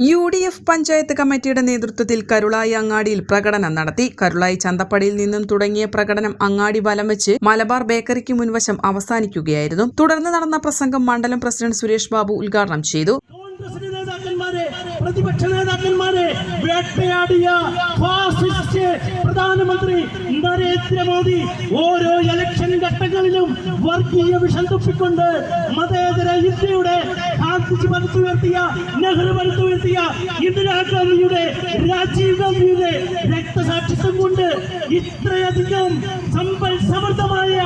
U D F panchayat കമ്മിറ്റിയുടെ നേതൃത്വത്തിൽ കരുളായി അങ്ങാടിയിൽ പ്രകടനം നടത്തി. കരുളായി ചന്തപ്പടിയിൽ നിന്നും തുടങ്ങിയ പ്രകടനം അങ്ങാടി വലം വെച്ച് മലബാർ ബേക്കറിക്ക് മുൻവശം അവസാനിക്കുകയായിരുന്നു. തുടർന്ന് നടന്ന പ്രസംഗം മണ്ഡലം പ്രസിഡന്റ് സുരേഷ് ബാബു ഉദ്ഘാടനം ചെയ്തു. പ്രതിപക്ഷ നേതാക്കന്മാരെ വേട്ടയാടിയ ഫാസിസ്റ്റ് പ്രധാനമന്ത്രി നരേന്ദ്രമോദി ഓരോ ഇലക്ഷൻ ഘട്ടങ്ങളിലും വർഗീയ വിഷം മതേതര ഇന്ത്യയുടെ ഗാന്ധിജി മനസ്സുയർത്തിയ നെഹ്റു മനസ്സുയർത്തിയ ഇന്ദിരാഗാന്ധിയുടെ രാജീവ് ഗാന്ധിയുടെ രക്തസാക്ഷിത്വം കൊണ്ട് ഇത്രയധികം സമ്പൽ സമൃദ്ധമായ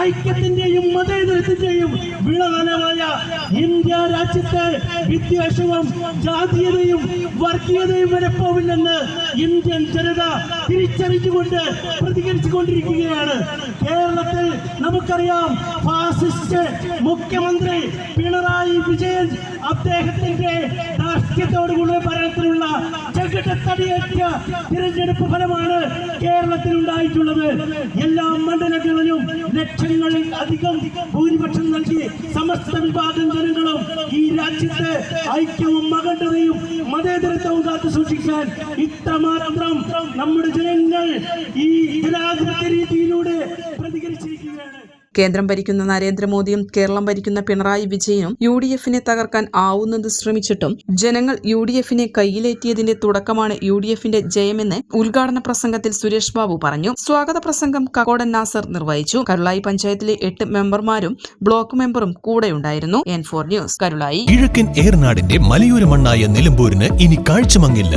ഐക്യത്തിന്റെയും മതേതരത്തിന്റെയും വിളവനമായ ഇന്ത്യ രാജ്യത്തെ വിദ്വേഷവും ജാതീയതയും വർഗീയതയും വരെ പോവില്ലെന്ന് ഇന്ത്യൻ ജനത തിരിച്ചറിഞ്ഞുകൊണ്ട് പ്രതികരിച്ചു കൊണ്ടിരിക്കുകയാണ് കേരളത്തിൽ നമുക്കറിയാം ഫാസിസ്റ്റ് മുഖ്യമന്ത്രി പിണറായി വിജയൻ അദ്ദേഹത്തിന്റെ രാഷ്ട്രീയത്തോടുകൂടെ ഭരണത്തിലുള്ള ചകിട്ടത്തടിയേറ്റ തിരഞ്ഞെടുപ്പ് ഫലമാണ് കേരളത്തിൽ ഉണ്ടായിട്ടുള്ളത് എല്ലാ മണ്ഡലങ്ങളിലും ലക്ഷങ്ങളിൽ അധികം ഭൂരിപക്ഷം നൽകി സമസ്ത വിഭാഗം ജനങ്ങളും ഈ രാജ്യത്ത് ഐക്യവും മകണ്ഠതയും മതേതരത്വവും കാത്തു സൂക്ഷിക്കാൻ ഇത്രമാത്രം നമ്മുടെ ജനങ്ങൾ ഈ ജനാധിപത്യ രീതിയിലൂടെ പ്രതികരിച്ചിരിക്കുകയാണ്. കേന്ദ്രം ഭരിക്കുന്ന നരേന്ദ്രമോദിയും കേരളം ഭരിക്കുന്ന പിണറായി വിജയനും യു ഡി എഫിനെ തകർക്കാൻ ആവുന്നത് ശ്രമിച്ചിട്ടും ജനങ്ങൾ യു ഡി എഫിനെ കയ്യിലേറ്റിയതിന്റെ തുടക്കമാണ് യു ഡി എഫിന്റെ ജയമെന്ന് ഉദ്ഘാടന പ്രസംഗത്തിൽ സുരേഷ് ബാബു പറഞ്ഞു. സ്വാഗത പ്രസംഗം കക്കോടൻ നാസർ നിർവഹിച്ചു. കരുളായി പഞ്ചായത്തിലെ എട്ട് മെമ്പർമാരും ബ്ലോക്ക് മെമ്പറും കൂടെയുണ്ടായിരുന്നു. N four news Karulai. കിഴക്കൻ ഏർനാടിന്റെ മലയോര മണ്ണായ നിലമ്പൂരിന് ഇനി കാഴ്ചമങ്ങില്ല.